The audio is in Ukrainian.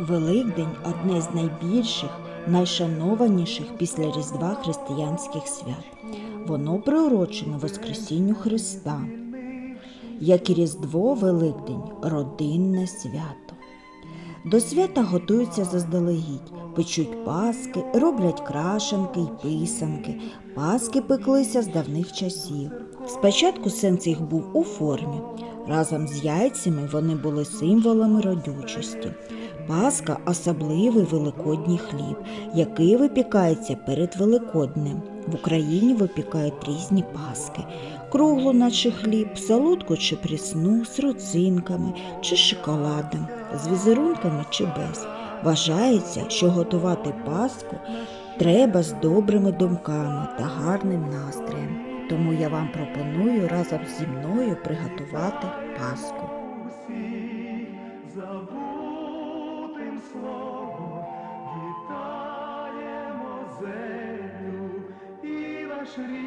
Великдень одне з найбільших, найшанованіших після Різдва християнських свят. Воно приурочене Воскресінню Христа. Як і Різдво, Великдень родинне свято. До свята готуються заздалегідь, печуть паски, роблять крашенки й писанки. Паски пеклися з давних часів. Спочатку сенс їх був у формі. Разом з яйцями вони були символами родючості. Паска особливий великодній хліб, який випікається перед Великоднем. В Україні випікають різні паски: круглу, наче хліб, солодку чи прісну, з родзинками чи шоколадом, з візерунками чи без. Вважається, що готувати паску треба з добрими думками та гарним настроєм. Тому я вам пропоную разом зі мною приготувати словом вітаємо землю і наш рід